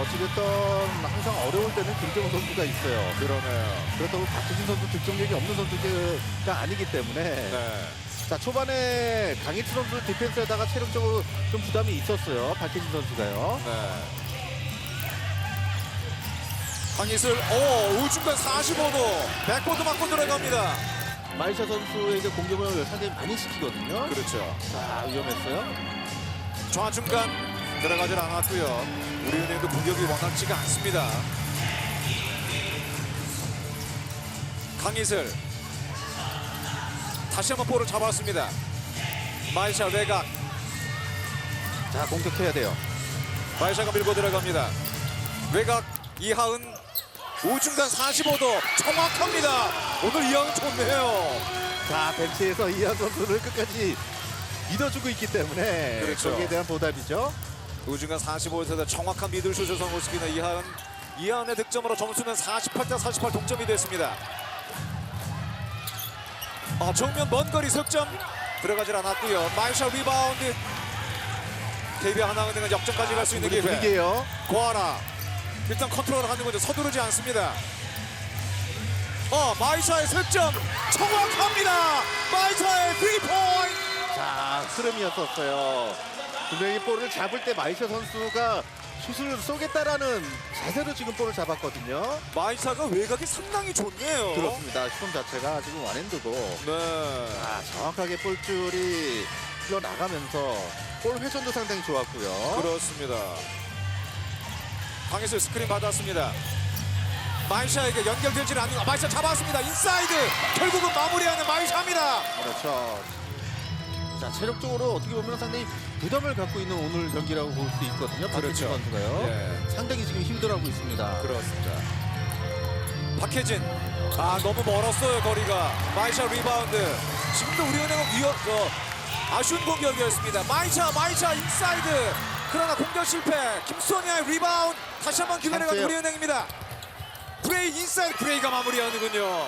어찌됐든 항상 어려울 때는 김정우 선수가 있어요. 그러네요. 그렇다고 박효진 선수 득점력이 없는 선수가 아니기 때문에 네. 자 초반에 강희철 선수 디펜스에다가 체력적으로 좀 부담이 있었어요. 박효진 선수가요. 네. 황희슬, 오, 우중간 45도, 백보드 맞고 들어갑니다. 마이샤 선수에게 공격을 상당히 많이 시키거든요. 그렇죠. 자 위험했어요. 좌중간 들어가질 않았고요. 우리은행도 공격이 원활치가 않습니다. 강희슬 다시 한번 볼을 잡았습니다. 마이샤 외곽 자 공격해야 돼요. 마이샤가 밀고 들어갑니다. 외곽 이하은 우중간 45도 정확합니다. 오늘 이하은 좋네요. 자 벤치에서 이한 선수를 끝까지 믿어주고 있기 때문에 그렇죠. 거기에 대한 보답이죠. 우중간 45에서 정확한 미들슛을 성공시키는 이하은 이하은의 득점으로 점수는 48대 48 동점이 됐습니다. 어, 정면 먼 거리 석점 들어가질 않았고요. 마이샤 리바운드 KBO 하나은행은 역전까지 갈 수 있는 기회. 분위기예요. 고아라 일단 컨트롤을 하는 거죠. 서두르지 않습니다. 어 마이샤의 석점 정확합니다. 마이샤의 3포인트. 자 흐름이었었어요. 분명히 볼을 잡을 때 마이샤 선수가 슛을 쏘겠다라는 자세로 지금 볼을 잡았거든요. 마이샤가 외곽이 상당히 좋네요. 그렇습니다. 슛 자체가 지금 완핸드고 네. 아, 정확하게 볼줄이 흘러나가면서 볼 회전도 상당히 좋았고요. 그렇습니다. 강희슬 스크린 받았습니다. 마이샤에게 연결되지는 않는 마이샤 잡았습니다. 인사이드 결국은 마무리하는 마이샤입니다. 그렇죠. 자 체력적으로 어떻게 보면 상당히 부담을 갖고 있는 오늘 경기라고 볼 수 있거든요. 박혜진 그렇죠. 선수가요. 예. 상당히 지금 힘들어하고 있습니다. 그렇습니다. 박혜진 아 너무 멀었어요 거리가 마이샤 리바운드 지금도 우리은행은 위협 어, 아쉬운 공격이었습니다 마이샤 마이샤 인사이드 그러나 공격 실패 김소니아의 리바운드 다시 한번 기회를 갖는 찬스예요. 우리은행입니다 브레이 인사이드 브레이가 마무리하는군요